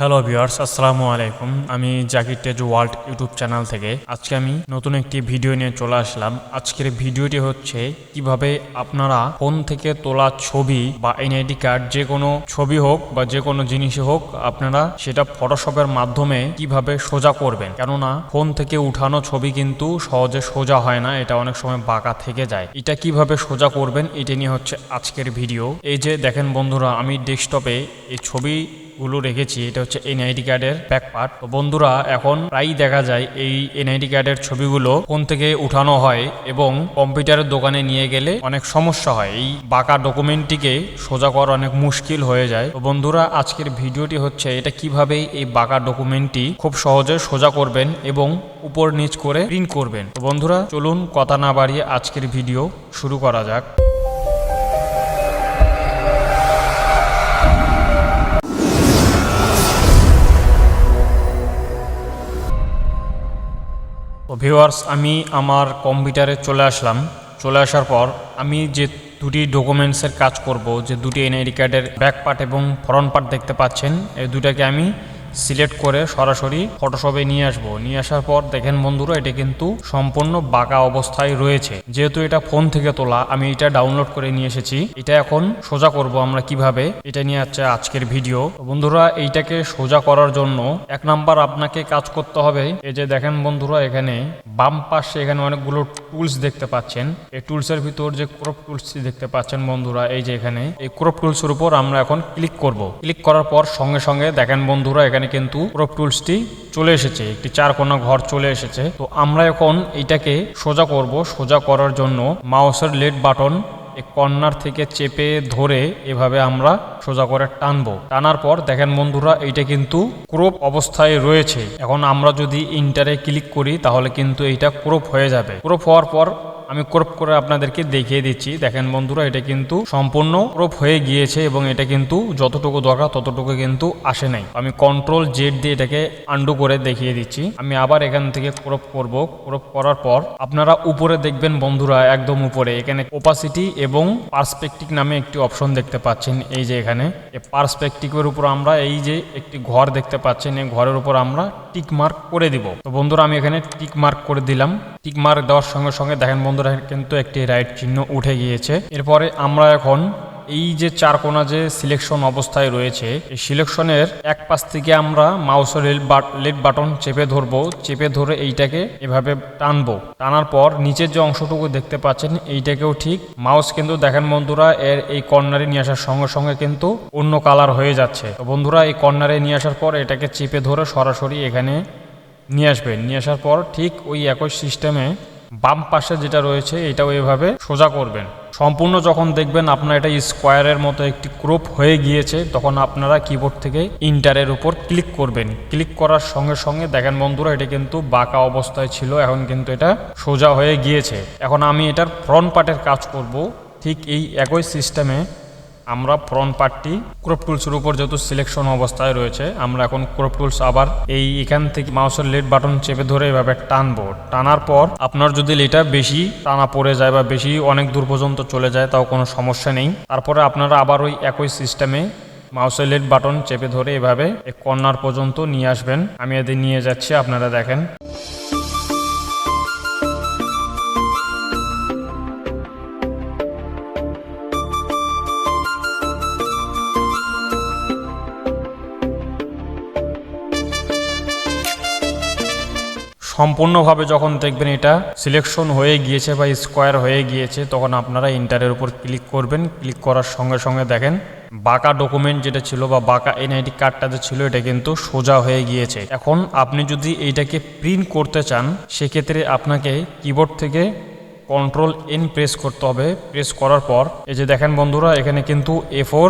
Hello viewers আসসালামু আলাইকুম আমি জাকির টেজ ওয়ার্ল্ড ইউটিউব চ্যানেল থেকে আজকে আমি নতুন একটি ভিডিও নিয়ে চলে আসলাম। আজকের ভিডিওটি হচ্ছে কীভাবে আপনারা ফোন থেকে তোলা ছবি বা এনআইডি কার্ড যে কোনো ছবি হোক বা যে কোনো জিনিসই হোক, আপনারা সেটা ফটোশপের মাধ্যমে কীভাবে সোজা করবেন? কেননা ফোন থেকে উঠানো ছবি কিন্তু সহজে সোজা হয় না, এটা অনেক সময় বাঁকা থেকে যায়। এটা কীভাবে সোজা করবেন, এটা নিয়ে হচ্ছে আজকের ভিডিও এই যে দেখেন বন্ধুরা, আমি ডেস্কটপে এই ছবি গুলো রেখেছি, এটা হচ্ছে এনআইডি কার্ডের ব্যাক পার্ট তো বন্ধুরা, এখন প্রায়ই দেখা যায় এই এনআইডি কার্ডের ছবিগুলো ফোন থেকে উঠানো হয় এবং কম্পিউটারের দোকানে নিয়ে গেলে অনেক সমস্যা হয়। এই বাঁকা ডকুমেন্টটিকে সোজা করা অনেক মুশকিল হয়ে যায়। তো বন্ধুরা, আজকের ভিডিওটি হচ্ছে এটা কীভাবে এই বাঁকা ডকুমেন্টটি খুব সহজে সোজা করবেন এবং উপর নিচ করে প্রিন্ট করবেন। তো বন্ধুরা, চলুন কথা না বাড়িয়ে আজকের ভিডিও শুরু করা যাক। তো ভিউয়ার্স আমি আমার কম্পিউটারে চলে আসলাম। চলে আসার পর আমি যে দুটি ডকুমেন্টসের কাজ করব, যে দুটি এনআইডি কার্ডের ব্যাক পার্ট এবং ফ্রন্ট পার্ট দেখতে পাচ্ছেন, এই দুটাকে আমি সিলেক্ট করে সরাসরি ফটোশপে নিয়ে আসব। নিয়ে আসার পর দেখেন বন্ধুরা, এটা কিন্তু সম্পূর্ণ বাঁকা অবস্থায় রয়েছে। যেহেতু এটা ফোন থেকে তোলা, আমি এটা ডাউনলোড করে নিয়ে এসেছি। এটা এখন সোজা করব আমরা কীভাবে, এটা নিয়ে হচ্ছে আজকের ভিডিও। বন্ধুরা, এইটাকে সোজা করার জন্য এক নাম্বার আপনাকে কাজ করতে হবে। এই যে দেখেন বন্ধুরা, এখানে বাম পাশে এখানে অনেকগুলো টুলস দেখতে পাচ্ছেন। এই টুলসের ভিতর যে ক্রপ টুলসটি দেখতে পাচ্ছেন বন্ধুরা, এই যে এখানে, এই ক্রপ টুলসের উপর আমরা এখন ক্লিক করব। ক্লিক করার পর সঙ্গে সঙ্গে দেখেন বন্ধুরা, এখানে কিন্তু ক্রপ টুলসটি চলে এসেছে, একটি চার কোনা ঘর চলে এসেছে। তো আমরা এখন এটাকে সোজা করব, সোজা করার জন্য মাউসের লেট বাটন এই কর্নার থেকে চেপে ধরে এভাবে আমরা সোজা করে টানবো। টানার পর দেখেন বন্ধুরা, এইটা কিন্তু ক্রোপ অবস্থায় রয়েছে। এখন আমরা যদি ইন্টারে ক্লিক করি, তাহলে কিন্তু এইটা ক্রোপ হয়ে যাবে। ক্রোপ হওয়ার পর আমি ক্রপ করে আপনাদেরকে দেখিয়ে দিচ্ছি। দেখেন বন্ধুরা, এটা কিন্তু সম্পূর্ণ ক্রপ হয়ে গিয়েছে এবং এটা কিন্তু যতটুকু দরকার ততটুকু কিন্তু আসে নাই। আমি কন্ট্রোল জেড দিয়ে এটাকে আন্ডু করে দেখিয়ে দিচ্ছি। আমি আবার এখান থেকে ক্রপ করব। ক্রপ করার পর আপনারা উপরে দেখবেন বন্ধুরা, একদম উপরে, এখানে ওপাসিটি এবং পার্সপেকটিক নামে একটি অপশন দেখতে পাচ্ছেন। এই যে এখানে, এই পার্সপেক্টিভের উপর আমরা এই যে একটি ঘর দেখতে পাচ্ছেন, এই ঘরের উপর আমরা টিক মার্ক করে দিব। তো বন্ধুরা, আমি এখানে টিক মার্ক করে দিলাম। টিক মার্ক দেওয়ার সঙ্গে সঙ্গে দেখেন বন্ধুরা, কিন্তু একটি রাইট চিহ্ন উঠে গিয়েছে। এরপরে আমরা এখন এই যে চার কোনা যে সিলেকশন অবস্থায় রয়েছে, এই সিলেকশনের এক পাশ থেকে আমরা মাউসের লেট বাটন চেপে ধরবো, চেপে ধরে এইটাকে এভাবে টানবো। টানার পর নিচের যে অংশটুকু দেখতে পাচ্ছেন, এইটাকেও ঠিক মাউস কিন্তু দেখেন বন্ধুরা, এর এই কর্নারে নিয়ে আসার সঙ্গে সঙ্গে কিন্তু অন্য কালার হয়ে যাচ্ছে। তো বন্ধুরা, এই কর্নারে নিয়ে আসার পর এটাকে চেপে ধরে সরাসরি এখানে নিয়ে আসবেন নিয়ে আসার পর ঠিক ওই একই সিস্টেমে বাম পাশে যেটা রয়েছে, এটাও এভাবে সোজা করবেন। সম্পূর্ণ যখন দেখবেন আপনার এটা স্কোয়ারের মতো একটি ক্রোপ হয়ে গিয়েছে, তখন আপনারা কিবোর্ড থেকে ইন্টারের উপর ক্লিক করবেন। ক্লিক করার সঙ্গে সঙ্গে দেখেন বন্ধুরা, এটা কিন্তু বাঁকা অবস্থায় ছিল, এখন কিন্তু এটা সোজা হয়ে গিয়েছে। এখন আমি এটার ফ্রন্ট পার্টের কাজ করব। ঠিক এই একই সিস্টেমে আমরা ফ্রন্ট পার্টটি ক্রপ টুলসের উপর যেহেতু সিলেকশন অবস্থায় রয়েছে, আমরা এখন ক্রপ টুলস আবার এই এখান থেকে মাউসের লেট বাটন চেপে ধরে এভাবে টানবো। টানার পর আপনার যদি এটা বেশি টানা পড়ে যায় বা বেশি অনেক দূর পর্যন্ত চলে যায়, তাও কোনো সমস্যা নেই। তারপরে আপনারা আবার ওই একই সিস্টেমে মাউসের লেট বাটন চেপে ধরে এভাবে কর্নার পর্যন্ত নিয়ে আসবেন। আমি এদের নিয়ে যাচ্ছি, আপনারা দেখেন। সম্পূর্ণভাবে যখন দেখবেন এটা সিলেকশন হয়ে গিয়েছে বা স্কোয়ার হয়ে গিয়েছে, তখন আপনারা ইন্টারের উপর ক্লিক করবেন। ক্লিক করার সঙ্গে সঙ্গে দেখেন, বাঁকা ডকুমেন্ট যেটা ছিল বা বাঁকা এনআইডি কার্ডটা যে ছিল, এটা কিন্তু সোজা হয়ে গিয়েছে। এখন আপনি যদি এইটাকে প্রিন্ট করতে চান, সেক্ষেত্রে আপনাকে কিবোর্ড থেকে কন্ট্রোল এন প্রেস করতে হবে। প্রেস করার পর, এই যে দেখেন বন্ধুরা, এখানে কিন্তু এ ফোর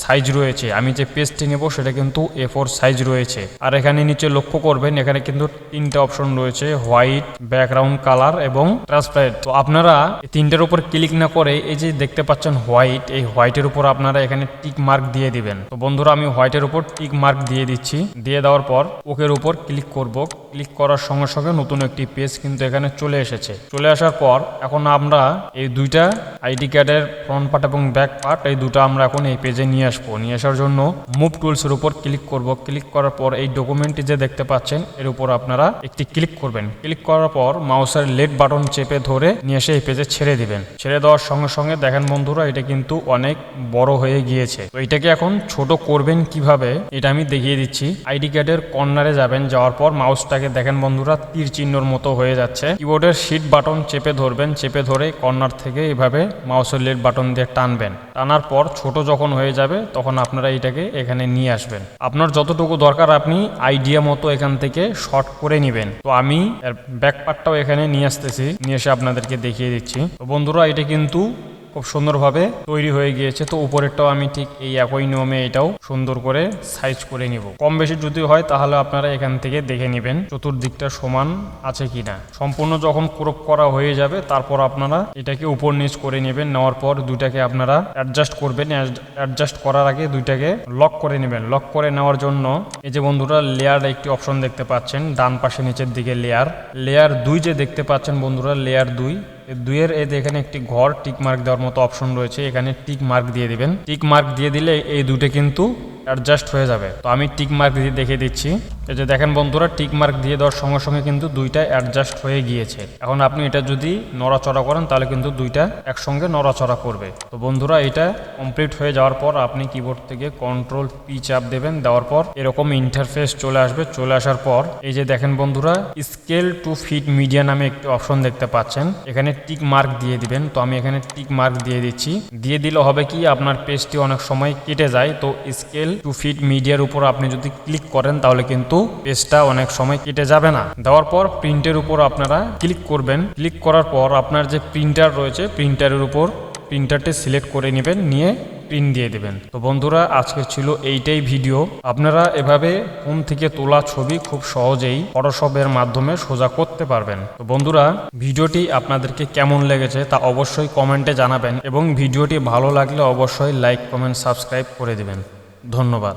সাইজ রয়েছে। আমি যে পেজটি নেব সেটা কিন্তু এ ফোর সাইজ রয়েছে। আর এখানে নিচে লক্ষ্য করবেন, এখানে কিন্তু তিনটা অপশন রয়েছে, হোয়াইট, ব্যাকগ্রাউন্ড কালার এবং ট্রান্সপারেন্ট। তো আপনারা তিনটার উপর ক্লিক না করে এই যে দেখতে পাচ্ছেন হোয়াইট, এই হোয়াইটের উপর আপনারা এখানে টিক মার্ক দিয়ে দিবেন। তো বন্ধুরা, আমি হোয়াইটের উপর টিক মার্ক দিয়ে দিচ্ছি। দিয়ে দেওয়ার পর ওকের উপর ক্লিক করব। ক্লিক করার সঙ্গে সঙ্গে নতুন একটি পেজ কিন্তু এখানে চলে এসেছে। চলে আসার পর এখন আমরা এই দুইটা আইডি কার্ডের ফ্রন্ট পার্ট এবং ব্যাক পার্ট এই দুটো আমরা এখন এই পেজে নিয়ে আসব। নিয়ে আসার জন্য মুভ টুলসের উপর ক্লিক করব। ক্লিক করার পর এই ডকুমেন্টটি যে দেখতে পাচ্ছেন, এর উপর আপনারা একটি ক্লিক করবেন। ক্লিক করার পর মাউসের লেট বাটন চেপে ধরে নিয়ে এসে এই পেজে ছেড়ে দিবেন। ছেড়ে দেওয়ার সঙ্গে সঙ্গে দেখেন বন্ধুরা, এটা কিন্তু অনেক বড় হয়ে গিয়েছে। তো এটাকে এখন ছোট করবেন কীভাবে, এটা আমি দেখিয়ে দিচ্ছি। আইডি কার্ডের কর্নারে যাবেন, যাওয়ার পর মাউসটাকে দেখেন বন্ধুরা, তীর চিহ্নর মতো হয়ে যাচ্ছে। কিবোর্ডের শিট বাটন চেপে ধরবেন, চেপে ধরে কর্নার থেকে এভাবে মাউসের লেট বাটন দিয়ে টানবেন। টানার পর ছোট যখন হয়ে যাবে, তখন আপনারা এটাকে এখানে নিয়ে আসবেন। আপনার যতটুকু দরকার, আপনি আইডিয়া মতো এখান থেকে শর্ট করে নেবেন। তো আমি ব্যাক পার্টটাও এখানে নিয়ে আসতেছি, নিয়ে এসে আপনাদেরকে দেখিয়ে দিচ্ছি। তো বন্ধুরা, এটা কিন্তু খুব সুন্দরভাবে তৈরি হয়ে গিয়েছে। তো উপরেরটাও আমি ঠিক এই একই নিয়মে এটাও সুন্দর করে সাইজ করে নিব। কম বেশি যদি হয় তাহলে আপনারা এখান থেকে দেখে নেবেন চতুর্দিকটা সমান আছে কিনা। সম্পূর্ণ যখন ক্রপ করা হয়ে যাবে, তারপর আপনারা এটাকে উপর নিচ করে নেবেন। নেওয়ার পর দুইটাকে আপনারা অ্যাডজাস্ট করবেন। অ্যাডজাস্ট করার আগে দুইটাকে লক করে নেবেন। লক করে নেওয়ার জন্য এই যে বন্ধুরা লেয়ার একটি অপশন দেখতে পাচ্ছেন। ডান পাশে নিচের দিকে লেয়ার লেয়ার দুই যে দেখতে পাচ্ছেন বন্ধুরা লেয়ার দুই। দুইয়ের এতে এখানে একটি ঘর টিক মার্ক দেওয়ার মতো অপশন রয়েছে, এখানে টিক মার্ক দিয়ে দিবেন। টিক মার্ক দিয়ে দিলে এই দুটো কিন্তু অ্যাডজাস্ট হয়ে যাবে। তো আমি টিক মার্ক দিয়ে দেখে দিচ্ছি। এই যে দেখেন বন্ধুরা টিক মার্ক দিয়ে দেওয়ার সঙ্গে সঙ্গে কিন্তু দুইটা অ্যাডজাস্ট হয়ে গিয়েছে। এখন আপনি এটা যদি নড়াচড়া করেন, তাহলে কিন্তু দুইটা একসঙ্গে নড়াচড়া করবে। তো বন্ধুরা, এটা কমপ্লিট হয়ে যাওয়ার পর আপনি কিবোর্ড থেকে কন্ট্রোল পি চাপ দেবেন। দেওয়ার পর এরকম ইন্টারফেস চলে আসবে। চলে আসার পর এই যে দেখেন বন্ধুরা স্কেল টু ফিট মিডিয়া নামে একটি অপশন দেখতে পাচ্ছেন। এখানে টিক মার্ক দিয়ে দিবেন। তো আমি এখানে টিক মার্ক দিয়ে দিচ্ছি। দিয়ে দিলে হবে কি, আপনার পেজটি অনেক সময় কেটে যায়। তো স্কেল টু ফিট মিডিয়ার উপর আপনি যদি ক্লিক করেন, তাহলে কিন্তু পেজটা অনেক সময় কেটে যাবে না। দেওয়ার পর প্রিন্টের উপর আপনারা ক্লিক করবেন। ক্লিক করার পর আপনার যে প্রিন্টার রয়েছে প্রিন্টারের উপর প্রিন্টারটি সিলেক্ট করে নেবেন, নিয়ে প্রিন্ট দিয়ে দেবেন। তো বন্ধুরা, আজকে ছিল এইটাই ভিডিও আপনারা এভাবে ফোন থেকে তোলা ছবি খুব সহজেই ফটোশপের মাধ্যমে সোজা করতে পারবেন। তো বন্ধুরা, ভিডিওটি আপনাদেরকে কেমন লেগেছে তা অবশ্যই কমেন্টে জানাবেন এবং ভিডিওটি ভালো লাগলে অবশ্যই লাইক কমেন্ট সাবস্ক্রাইব করে দিবেন। ধন্যবাদ।